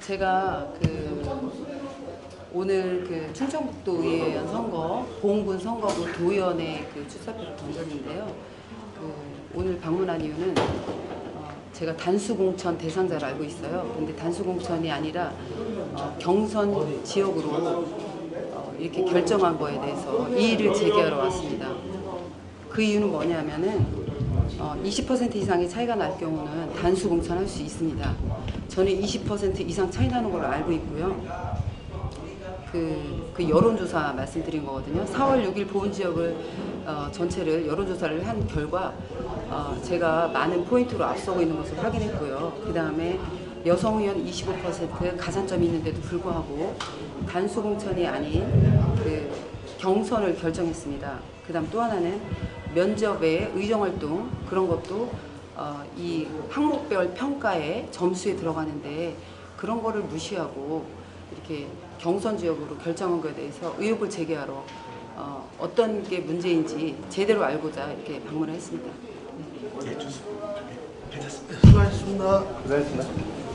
제가 그 오늘 그 충청북도 의회의원 선거, 보훈군 선거구 도의원에 그 출사표를 던졌는데요. 그 오늘 방문한 이유는 어, 제가 단수공천 대상자를 알고 있어요. 근데 단수공천이 아니라 어, 경선 지역으로 어, 이렇게 결정한 거에 대해서 이의를 제기하러 왔습니다. 그 이유는 뭐냐면은 어, 20% 이상의 차이가 날 경우는 단수 공천할 수 있습니다. 저는 20% 이상 차이 나는 걸로 알고 있고요. 그, 그 여론조사 말씀드린 거거든요. 4월 6일 보훈 지역을 어, 전체를 여론조사를 한 결과 어, 제가 많은 포인트로 앞서고 있는 것을 확인했고요. 그 다음에 여성 의원 25% 가산점이 있는데도 불구하고 단수 공천이 아닌 그 경선을 결정했습니다. 그 다음 또 하나는 면접 외에 의정활동 그런 것도 어, 이 항목별 평가에 점수에 들어가는데 그런 거를 무시하고 이렇게 경선 지역으로 결정한 것에 대해서 의혹을 제기하러 어, 어떤 게 문제인지 제대로 알고자 이렇게 방문을 했습니다. 예, 좋습니다. 예, 괜찮습니다. 수고하셨습니다. 고생하셨습니다.